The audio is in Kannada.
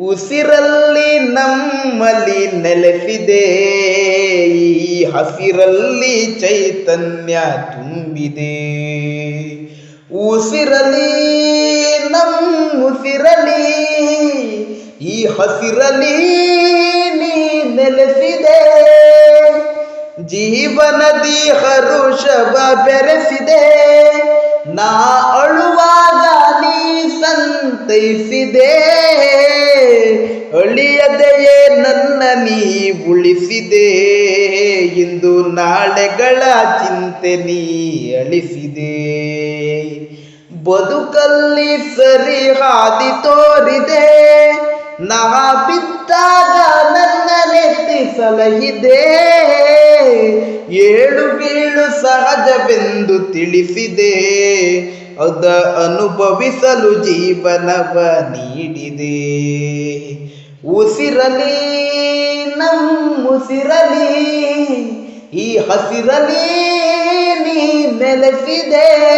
ಉಸಿರಲ್ಲಿ ನಮ್ಮಲ್ಲಿ ನೆಲೆಸಿದೆ. ಈ ಹಸಿರಲ್ಲಿ ಚೈತನ್ಯ ತುಂಬಿದೆ. ಉಸಿರಲಿ ನಮ್ಮುಸಿರಲಿ ಈ ಹಸಿರಲಿ ನೀ ನೆಲೆಸಿದೆ. ಜೀವನದಿ ಹರುಷವ ಬೆರೆಸಿದೆ. ನಾ ಅಳುವಾಗ ನೀ ಸಂತೈಸಿದೆ. ಅಳಿಯದೆಯೇ ನನ್ನ ನೀ ಉಳಿಸಿದೆ. ಇಂದು ನಾಳೆಗಳ ಚಿಂತೆ ನೀ ಅಳಿಸಿದೆ. ಬದುಕಲ್ಲಿ ಸರಿ ಹಾದಿ ತೋರಿದೆ. ನಾ ಬಿದ್ದಾಗ ನನ್ನ ನೆತ್ತಿ ಸಲಹಿದೆ. ಏಳು ಸಹಜವೆಂದು ತಿಳಿಸಿದೆ. ಅದ ಅನುಭವಿಸಲು ಜೀವನವ ನೀಡಿದೆ. ಉಸಿರಲಿ ನಮ್ಮುಸಿರಲಿ ಈ ಹಸಿರಲಿ ನೀ ನೆಲೆಸಿದೆ.